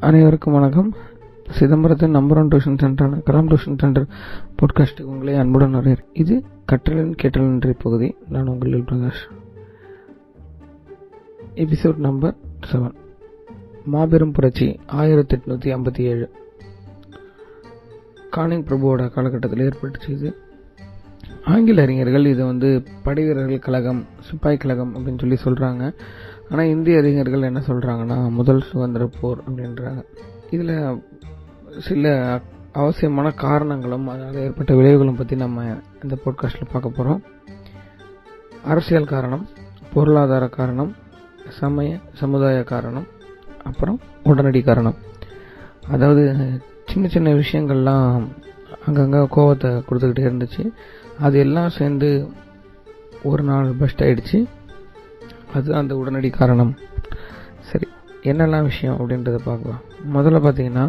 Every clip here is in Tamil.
அனைவருக்கும் வணக்கம். சிதம்பரத்தின் நம்பர் ஒன் டியூஷன் சென்டரான கலாம் டியூஷன் சென்டர் பாட்காஸ்ட்டுக்கு உங்களை அன்புடன் வரவேற். இது கற்றலின் கேட்டல் என்ற பகுதி. நான் உங்களில் பிரகாஷ். எபிசோட் நம்பர் செவன் மாபெரும் புரட்சி ஆயிரத்தி எட்நூற்றி ஐம்பத்தி ஏழு. கானிங் பிரபுவோட காலகட்டத்தில் ஏற்பட்டுச்சு இது ஆங்கில அறிஞர்கள் இதை வந்து படைவீரர்கள் கழகம் சிப்பாய் கழகம் அப்படின்னு சொல்லி சொல்கிறாங்க ஆனால் இந்திய அறிஞர்கள் என்ன சொல்கிறாங்கன்னா முதல் சுதந்திர போர் அப்படின்றாங்க. இதில் சில அவசியமான காரணங்களும் அதனால் ஏற்பட்ட விளைவுகளும் பற்றி நம்ம இந்த போட்காஸ்ட்டில் பார்க்க போகிறோம் அரசியல் காரணம் பொருளாதார காரணம் சமய சமுதாய காரணம் அப்புறம் உடனடி காரணம். அதாவது சின்ன சின்ன விஷயங்கள்லாம் அங்கங்கே கோவத்தை கொடுத்துக்கிட்டே இருந்துச்சு. அது எல்லாம் சேர்ந்து ஒரு நாள் பெஸ்ட் ஆகிடுச்சு அது அந்த உடனடி காரணம். சரி என்னெல்லாம் விஷயம் அப்படின்றத பார்க்கலாம். முதல்ல பார்த்தீங்கன்னா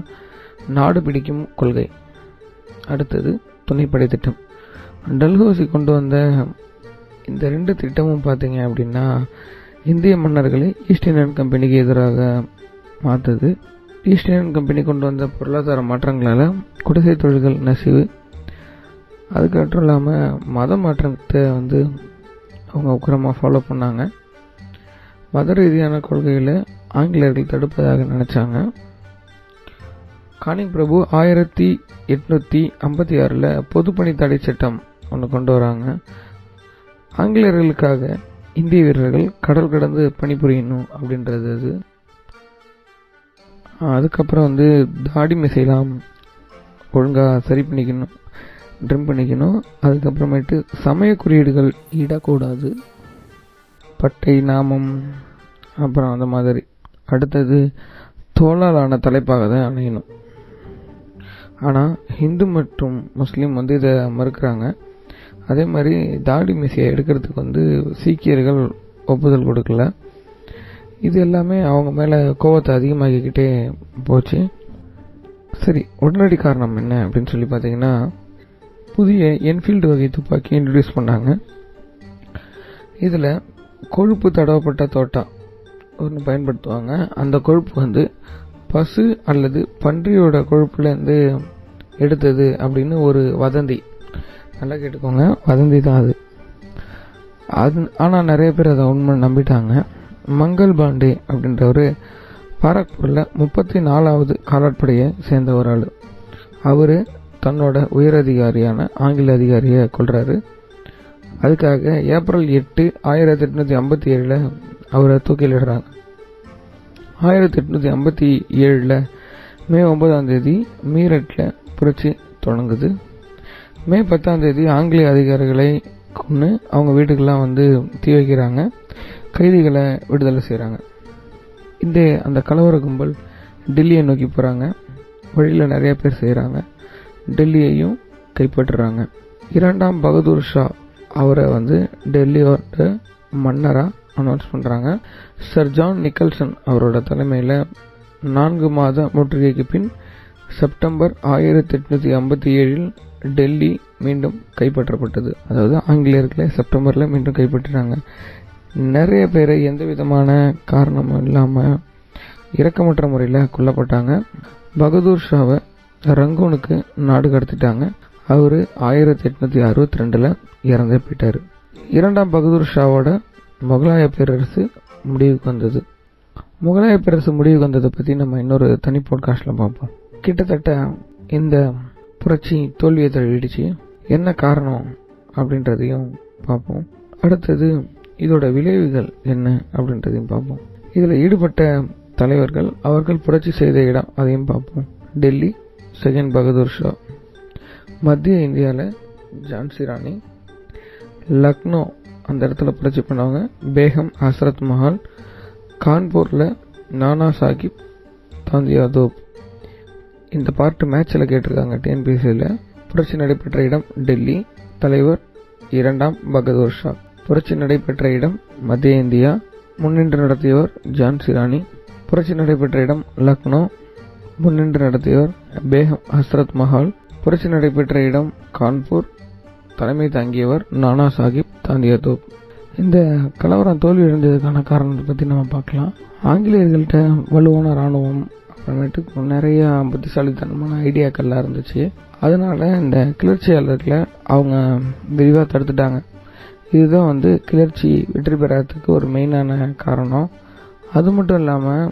நாடு பிடிக்கும் கொள்கை. அடுத்தது துணைப்படை திட்டம். டல்ஹோசி கொண்டு வந்த இந்த ரெண்டு திட்டமும் பார்த்தீங்க அப்படின்னா இந்திய மன்னர்களை ஈஸ்ட் இந்தியன் கம்பெனிக்கு எதிராக மாற்றுது ஈஸ்ட் இந்தியன் கம்பெனி கொண்டு வந்த பொருளாதார மாற்றங்களால் குடிசை தொழில்கள் நசிவு. அதுக்கு மட்டும் இல்லாமல் மத மாற்றத்தை வந்து அவங்க உக்கிரமாக ஃபாலோ பண்ணாங்க. மத ரீதியான கொள்கைகளை ஆங்கிலேயர்கள் தடுப்பதாக நினச்சாங்க. கானிங் பிரபு ஆயிரத்தி எட்நூற்றி ஐம்பத்தி ஆறில் பொதுப்பணி தடை சட்டம் ஒன்று கொண்டு வராங்க. ஆங்கிலேயர்களுக்காக இந்திய வீரர்கள் கடல் கடந்து பணிபுரியணும் அப்படின்றது அது. அதுக்கப்புறம் வந்து தாடி மிசைலாம் ஒழுங்காக சரி பண்ணிக்கணும் ட்ரிம் பண்ணிக்கணும். அதுக்கப்புறமேட்டு சமய குறியீடுகள் இடக்கூடாது. பட்டை நாமம் அப்புறம் அந்த மாதிரி. அடுத்தது தோளாலான தலைப்பாக தான் அணையணும் ஆனால் ஹிந்து மற்றும் முஸ்லீம் வந்து இதை மறுக்கிறாங்க. அதே மாதிரி தாடி மீசையை எடுக்கிறதுக்கு வந்து சீக்கியர்கள் ஒப்புதல் கொடுக்கல. இது எல்லாமே அவங்க மேலே கோவத்தை அதிகமாகிக்கிட்டே போச்சு. சரி உடனடி காரணம் என்ன அப்படின்னு சொல்லி பார்த்தீங்கன்னா புதிய என்ஃபீல்டு வகை துப்பாக்கி இன்ட்ரடியூஸ் பண்ணாங்க. இதில் கொழுப்பு தடவப்பட்ட தோட்டா ஒன்று பயன்படுத்துவாங்க. அந்த கொழுப்பு வந்து பசு அல்லது பன்றியோட கொழுப்புலேருந்து எடுத்தது அப்படின்னு ஒரு வதந்தி. நல்லா கேட்டுக்கோங்க. வதந்தி தான் அது. அது ஆனால் நிறைய பேர் அதை உண்மை நம்பிட்டாங்க. மங்கள் பாண்டே அப்படின்றவர் பாரக்பூரில் முப்பத்தி நாலாவது காலாட்படையை சேர்ந்த ஒரு ஆள். அவர் தன்னோட உயரதிகாரியான ஆங்கில அதிகாரியை கொள்கிறாரு அதுக்காக ஏப்ரல் எட்டு ஆயிரத்தி எட்நூற்றி ஐம்பத்தி ஏழில் அவரை தூக்கிலிடுறாங்க. ஆயிரத்தி எட்நூற்றி ஐம்பத்தி ஏழில் மே ஒன்பதாம் தேதி மீரட்டில் புரட்சி தொடங்குது. மே பத்தாம் தேதி ஆங்கிலேய அதிகாரிகளை கொண்டு அவங்க வீட்டுக்கெல்லாம் வந்து தீ வைக்கிறாங்க. கைதிகளை விடுதலை செய்கிறாங்க இந்த அந்த கலவர கும்பல் டெல்லியை நோக்கி போகிறாங்க வழியில் நிறைய பேர் செய்கிறாங்க டெல்லியையும் கைப்பற்றுறாங்க. இரண்டாம் பகதூர் ஷா அவரை வந்து டெல்லியோட மன்னராக அனௌன்ஸ் பண்ணுறாங்க சர் ஜான் நிக்கல்சன் அவரோட தலைமையில் நான்கு மாத முற்றுகைக்கு பின் செப்டம்பர் ஆயிரத்தி எட்நூற்றி ஐம்பத்தி ஏழில் டெல்லி மீண்டும் கைப்பற்றப்பட்டது. அதாவது ஆங்கிலேயர்களே செப்டம்பரில் மீண்டும் கைப்பற்றினாங்க. நிறைய பேர் எந்த விதமான காரணமும் இல்லாமல் இறக்கமற்ற முறையில் கொல்லப்பட்டாங்க. பகதூர் ஷாவை ரங்கூனுக்கு நாடு கடத்திட்டாங்க. அவர் ஆயிரத்தி எட்நூற்றி அறுபத்தி ரெண்டில் இறந்தே போயிட்டார். இரண்டாம் பகதூர் ஷாவோட முகலாய பேரரசு முடிவுக்கு வந்தது. முகலாய பேரரசு முடிவுக்கு வந்ததை பற்றி நம்ம இன்னொரு தனி போட்காஸ்டில் பார்ப்போம். கிட்டத்தட்ட இந்த புரட்சி தோல்வியை தழுவிடுச்சு. என்ன காரணம் அப்படின்றதையும் பார்ப்போம். அடுத்தது இதோட விளைவுகள் என்ன அப்படின்றதையும் பார்ப்போம். இதில் ஈடுபட்ட தலைவர்கள் அவர்கள் புரட்சி செய்த இடம் அதையும் பார்ப்போம். டெல்லி செகண்ட் பகதூர் ஷா. மத்திய இந்தியாவில் ஜான்சி ராணி லக்னோ அந்த இடத்துல புரட்சி பண்ணவங்க பேகம் ஹசரத் மஹால் கான்பூரில் நானா சாஹிப் தாந்தியாதோப் இந்த பாட்டு மேட்ச்சில் கேட்டிருக்காங்க டிஎன்பிசியில் புரட்சி நடைபெற்ற இடம் டெல்லி தலைவர் இரண்டாம் பகதூர் ஷா. புரட்சி நடைபெற்ற இடம் மத்திய இந்தியா முன்னின்று நடத்தியவர் ஜான்சி ராணி. புரட்சி நடைபெற்ற இடம் லக்னோ முன்னின்று நடத்தியவர் பேகம் ஹஸ்ரத் மஹால். புரட்சி நடைபெற்ற இடம் கான்பூர். தலைமை தாங்கியவர் நானா சாஹிப் தாந்தியதோப் இந்த கலவரம் தோல்வியடைந்ததுக்கான காரணத்தை பற்றி நம்ம பார்க்கலாம். ஆங்கிலேயர்கள்ட்ட வலுவான இராணுவம் அப்புறமேட்டு நிறைய புத்திசாலித்தனமான ஐடியாக்கள்லாம் இருந்துச்சு. அதனால இந்த கிளர்ச்சியாளர்களை அவங்க விரிவாக தடுத்துட்டாங்க. இதுதான் வந்து கிளர்ச்சி வெற்றி பெறத்துக்கு ஒரு மெயினான காரணம். அது மட்டும் இல்லாமல்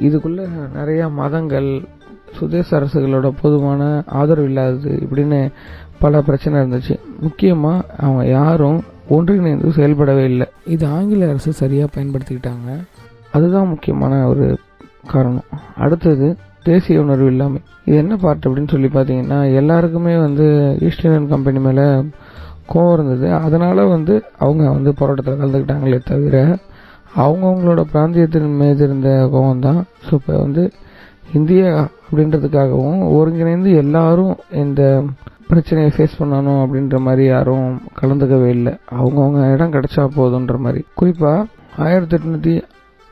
இதுக்குள்ளே நிறைய மதங்கள் சுதேச அரசுகளோட பொதுவான ஆதரவு இல்லாதது இப்படின்னு பல பிரச்சனை இருந்துச்சு. முக்கியமாக அவங்க யாரும் ஒன்றிணைந்து செயல்படவே இல்லை. இது ஆங்கில அரசு சரியாக பயன்படுத்திக்கிட்டாங்க. அதுதான் முக்கியமான ஒரு காரணம். அடுத்தது தேசிய உணர்வு இல்லாமல் இது என்ன பார்ட் அப்படின்னு சொல்லி பார்த்தீங்கன்னா எல்லாருக்குமே வந்து ஈஸ்ட் இந்தியன் கம்பெனி மேலே கோவம் இருந்தது. அதனால வந்து அவங்க வந்து போராட்டத்தில் கலந்துக்கிட்டாங்களே தவிர அவங்கவுங்களோட பிராந்தியத்தின் மீது இருந்த கோவம் தான் ஸோ இப்போ வந்து இந்தியா அப்படின்றதுக்காகவும் ஒருங்கிணைந்து எல்லாரும் இந்த பிரச்சனையை ஃபேஸ் பண்ணணும் அப்படின்ற மாதிரி யாரும் கலந்துக்கவே இல்லை. அவங்கவுங்க இடம் கிடைச்சா போதுன்ற மாதிரி. குறிப்பாக ஆயிரத்தி எட்நூற்றி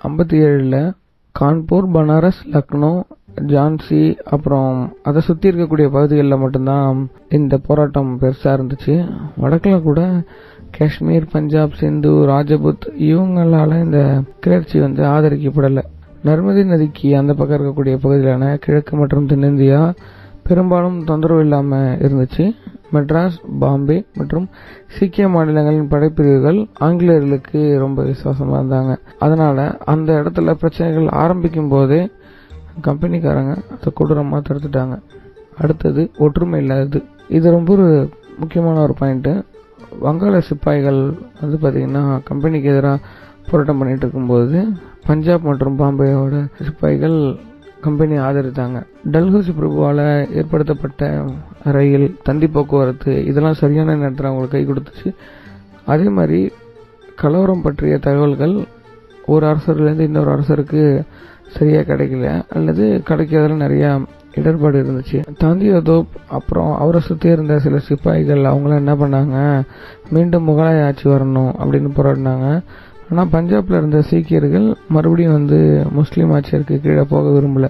ஐம்பத்தி ஏழில் கான்பூர் பனாரஸ் லக்னோ ஜான்சி அப்புறம் அதை சுற்றி இருக்கக்கூடிய பகுதிகளில் மட்டும்தான் இந்த போராட்டம் பெருசாக இருந்துச்சு. வடக்கில் கூட காஷ்மீர் பஞ்சாப் சிந்து ராஜபுத் இவங்களால இந்த கிளர்ச்சி வந்து ஆதரிக்கப்படலை. நர்மதி நதிக்கு அந்த பக்கம் இருக்கக்கூடிய பகுதியிலான கிழக்கு மற்றும் தென்னிந்தியா பெரும்பாலும் தொந்தரவு இல்லாமல் இருந்துச்சு. மெட்ராஸ் பாம்பே மற்றும் சீக்கிய மாநிலங்களின் படைப்பிரிவுகள் ஆங்கிலேயர்களுக்கு ரொம்ப விசுவாசமாக இருந்தாங்க. அதனால் அந்த இடத்துல பிரச்சனைகள் ஆரம்பிக்கும் போதே கம்பெனிக்காரங்க அதை கொடூரமாக தடுத்துட்டாங்க. அடுத்தது ஒற்றுமை இல்லாதது. இது ரொம்ப ஒரு முக்கியமான ஒரு பாயிண்ட்டு வங்காள சிப்பாய்கள் வந்து பார்த்திங்கன்னா கம்பெனிக்கு எதிராக போராட்டம் பண்ணிட்டு இருக்கும்போது பஞ்சாப் மற்றும் பாம்பேயோட சிப்பாய்கள் கம்பெனி ஆதரித்தாங்க. டல்ஹௌசி பிரபுவால் ஏற்படுத்தப்பட்ட ரயில் தந்தி போக்குவரத்து இதெல்லாம் சரியான நேரத்தில் அவங்களுக்கு கை கொடுத்துச்சு. அதே மாதிரி கலவரம் பற்றிய தகவல்கள் ஒரு அரசர்லேருந்து இன்னொரு அரசருக்கு சரியாக கிடைக்கல. அல்லது கிடைக்கிறதுல நிறையா இடர்பாடு இருந்துச்சு. தாந்தியோதோப் அப்புறம் அவரை சுற்றி இருந்த சில சிப்பாய்கள் அவங்களாம் என்ன பண்ணாங்க? மீண்டும் முகலாய ஆட்சி வரணும் அப்படின்னு போராடினாங்க. ஆனால் பஞ்சாப்ல இருந்த சீக்கியர்கள் மறுபடியும் வந்து முஸ்லீம் ஆட்சியருக்கு கீழே போக விரும்பல.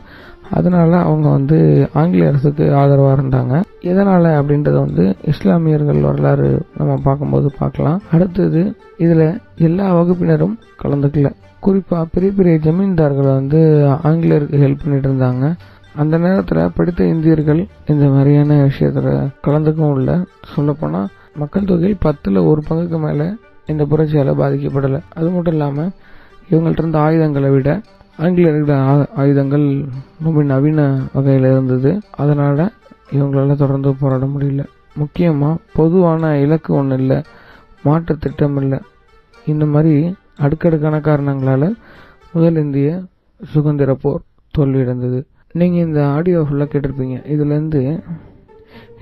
அதனால அவங்க வந்து ஆங்கில அரசுக்கு ஆதரவாக இருந்தாங்க. எதனால அப்படின்றத வந்து இஸ்லாமியர்கள் வரலாறு நம்ம பார்க்கும்போது பார்க்கலாம். அடுத்தது இதில் எல்லா வகுப்பினரும் கலந்துக்கல. குறிப்பாக பெரிய பெரிய ஜமீன்தார்கள் வந்து ஆங்கிலேயருக்கு ஹெல்ப் பண்ணிட்டு இருந்தாங்க. அந்த நேரத்தில் படித்த இந்தியர்கள் இந்த மாதிரியான விஷயத்தில் கலந்துக்கவும் இல்லை. சொல்லப்போனால் மக்கள் தொகையில் பத்தில் ஒரு பங்குக்கு மேலே இந்த புரட்சியால் பாதிக்கப்படலை. அது மட்டும் இல்லாமல் இவங்கள்ட்ட இருந்த ஆயுதங்களை விட ஆங்கிலேயர்கள ஆயுதங்கள் ரொம்ப நவீன வகையில் இருந்தது. அதனால் இவங்களால் தொடர்ந்து போராட முடியல. முக்கியமாக பொதுவான இலக்கு ஒன்றும் இல்லை. மாற்று திட்டம் இல்லை. இந்த மாதிரி அடுக்கடுக்கான காரணங்களால் முதல் இந்திய சுதந்திர போர் தோல்வியடைந்தது. நீங்கள் இந்த ஆடியோ ஃபுல்லாக கேட்டிருப்பீங்க. இதுலேருந்து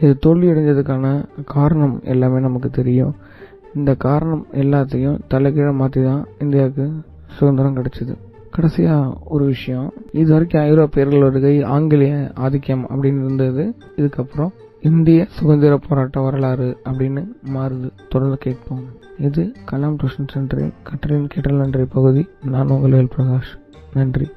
இது தோல்வியடைஞ்சதுக்கான காரணம் எல்லாமே நமக்கு தெரியும். இந்த காரணம் எல்லாத்தையும் தலைகீழ மாற்றி தான் இந்தியாவுக்கு சுதந்திரம் கிடைச்சிது. கடைசியாக ஒரு விஷயம் இது வரைக்கும் ஐரோப்பியர்கள் வருகை ஆங்கிலேய ஆதிக்கம் அப்படின்னு இருந்தது. இதுக்கப்புறம் இந்திய சுதந்திர போராட்ட வரலாறு அப்படின்னு மாறுது. தொடர்ந்து கேட்போம். இது கலாம் டியூஷன் சென்டரின் கற்றலின் கேட்டல் நன்றி பகுதி. நான் உங்கள் பிரகாஷ் நன்றி.